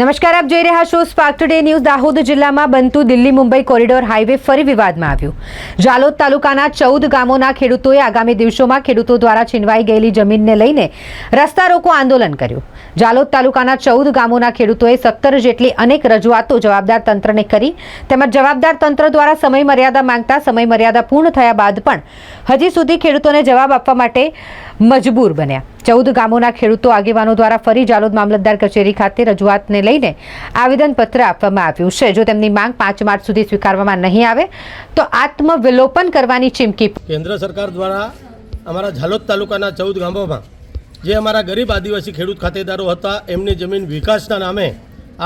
નમસ્કાર, આપ જોઈ રહ્યા છો સ્પાર્ક ટુડે ન્યૂઝ દાહોદ જિલ્લામાં બનતું દિલ્હી મુંબઈ કોરિડોર હાઈવે ફરી વિવાદમાં આવ્યું. જાલોદ તાલુકાના ચૌદ ગામોના ખેડૂતોએ આગામી દિવસોમાં ખેડૂતો દ્વારા છીનવાઈ ગયેલી જમીનને લઈને રસ્તા રોકો આંદોલન કર્યું. જાલોદ તાલુકાના ચૌદ ગામોના ખેડૂતોએ સત્તર જેટલી અનેક રજૂઆતો જવાબદાર તંત્રને કરી. તેમજ જવાબદાર તંત્ર દ્વારા સમય મર્યાદા માંગતા સમય મર્યાદા પૂર્ણ થયા બાદ પણ હજી સુધી ખેડૂતોને જવાબ આપવા માટે મજબૂર બન્યા. ચૌદ ગામોના ખેડૂતો આગેવાનો દ્વારા ફરી જાલોદ મામલતદાર કચેરી ખાતે રજૂઆતને લઈને આવેદનપત્ર આપવામાં આવ્યું છે. જો તેમની માંગ પાંચ માર્ચ સુધી સ્વીકારવામાં નહીં આવે, તો આત્મવિલોપન કરવાની ચીમકી કેન્દ્ર સરકાર દ્વારા અમારા ઝાલોદ તાલુકાના ચૌદ ગામોમાં જે અમારા ગરીબ આદિવાસી ખેડૂત ખાતેદારો હતા, એમની જમીન વિકાસના નામે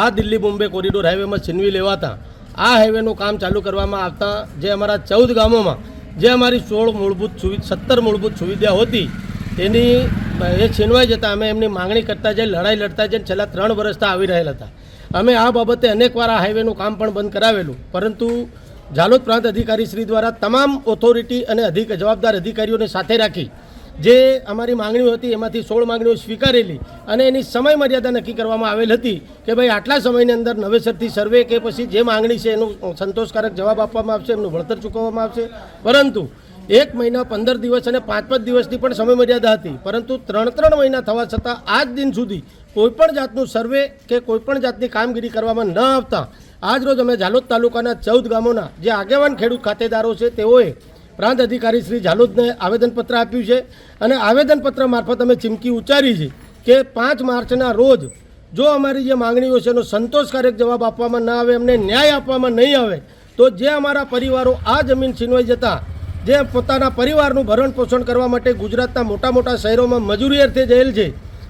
આ દિલ્હી બોમ્બે કોરિડોર હાઈવેમાં છીનવી લેવાતા, આ હાઈવેનું કામ ચાલુ કરવામાં આવતા, જે અમારા ચૌદ ગામોમાં જે અમારી સોળ મૂળભૂત સુવિ, સત્તર મૂળભૂત સુવિધાઓ હતી એની એ છીનવાઈ જતાં અમે એમની માંગણી કરતા જઈ, લડાઈ લડતા જઈને છેલ્લા ત્રણ વર્ષથી આવી રહેલા હતા. અમે આ બાબતે અનેકવાર આ હાઈવેનું કામ પણ બંધ કરાવેલું. પરંતુ ઝાલોદ પ્રાંત અધિકારી શ્રી દ્વારા તમામ ઓથોરિટી અને અધિક, જવાબદાર અધિકારીઓને સાથે રાખી જે અમારી માંગણીઓ હતી એમાંથી સોળ માંગણીઓ સ્વીકારેલી અને એની સમય મર્યાદા નક્કી કરવામાં આવેલ હતી કે ભાઈ આટલા સમયની અંદર નવેસરથી સર્વે કે પછી જે માંગણી છે એનું સંતોષકારક જવાબ આપવામાં આવશે, એમનું વળતર ચૂકવવામાં આવશે. પરંતુ એક મહિના પંદર દિવસ અને પાંચ પાંચ દિવસની પણ સમય મર્યાદા હતી. પરંતુ ત્રણ ત્રણ મહિના થવા છતાં આજ દિન સુધી કોઈપણ જાતનું સર્વે કે કોઈપણ જાતની કામગીરી કરવામાં ન આવતા આજ રોજ અમે ઝાલોદ તાલુકાના ચૌદ ગામોના જે આગેવાન ખેડૂત ખાતેદારો છે, તેઓએ પ્રાંત અધિકારી શ્રી ઝાલોદને આવેદનપત્ર આપ્યું છે અને આવેદનપત્ર મારફત અમે ચીમકી ઉચ્ચારી છે કે પાંચ માર્ચના રોજ જો અમારી જે માંગણીઓ છે એનો સંતોષકારક જવાબ આપવામાં ન આવે એમને ન્યાય આપવામાં નહીં આવે, તો જે અમારા પરિવારો આ જમીન છીનવાઈ જતા જે પોતાના પરિવારનું ભરણ પોષણ કરવા માટે ગુજરાતના મોટા મોટા શહેરોમાં મજૂરી અર્થે જયેલ છે.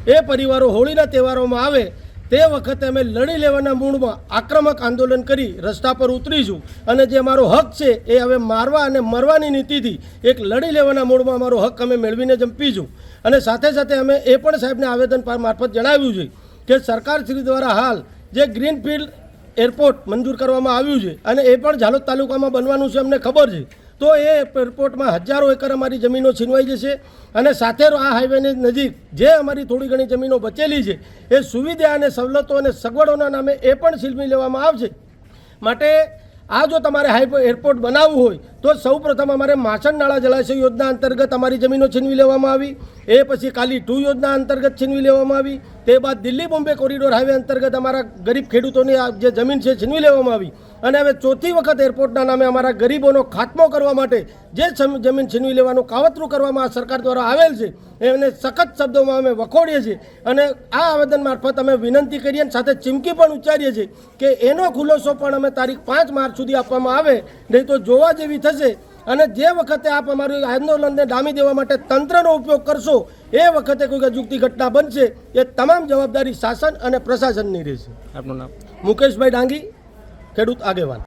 એ પરિવારો હોળીના તહેવારોમાં આવે તે વખતે અમે લડી લેવાના મૂળમાં આક્રમક આંદોલન કરી રસ્તા પર ઉતરીશું. અને જે અમારો હક છે એ હવે મારવા અને મરવાની નીતિથી એક લડી લેવાના મૂળમાં અમારો હક અમે મેળવીને જંપીશું અને સાથે સાથે અમે એ પણ સાહેબને આવેદન મારફત જણાવ્યું છે કે સરકાર શ્રી દ્વારા હાલ જે ગ્રીનફિલ્ડ એરપોર્ટ મંજૂર કરવામાં આવ્યું છે અને એ પણ ઝાલોદ તાલુકામાં બનવાનું છે અમને ખબર છે. તો એ એરપોર્ટમાં હજારો એકર અમારી જમીનો છીનવાઈ જશે અને સાથે આ હાઈવેની નજીક જે અમારી થોડી ઘણી જમીનો બચેલી છે, એ સુવિધા અને સવલતો અને સગવડોના નામે એ પણ છીનવી લેવામાં આવશે. માટે આ જો તમારે હાઈ એરપોર્ટ બનાવવું હોય તો સૌપ્રથમ અમારે માછણ નાળા જળાશય યોજના અંતર્ગત અમારી જમીનો છીનવી લેવામાં આવી. એ પછી કાલી ટુ યોજના અંતર્ગત છીનવી લેવામાં આવી. તે બાદ દિલ્હી બોમ્બે કોરિડોર હાઈવે અંતર્ગત અમારા ગરીબ ખેડૂતોની જે જમીન છે છીનવી લેવામાં આવી. અને હવે ચોથી વખત એરપોર્ટના નામે અમારા ગરીબોનો ખાત્મો કરવા માટે જે જમીન છીનવી લેવાનું કાવતરું કરવામાં આ સરકાર દ્વારા આવેલ છે, એને સખત શબ્દોમાં અમે વખોડીએ છીએ. અને આ આવેદન મારફત અમે વિનંતી કરીએ અને સાથે ચીમકી પણ ઉચ્ચારીએ છીએ કે એનો ખુલાસો પણ અમે તારીખ પાંચ માર્ચ સુધી આપવામાં આવે. નહીં તો જોવા જેવી થશે અને જે વખતે આપ અમારું આંદોલનને ડામી દેવા માટે તંત્રનો ઉપયોગ કરશો એ વખતે કોઈ અજુગતી ઘટના બનશે એ તમામ જવાબદારી શાસન અને પ્રશાસનની રહેશે. આપનું નામ? મુકેશભાઈ ડાંગી ખેડૂત આગેવાન.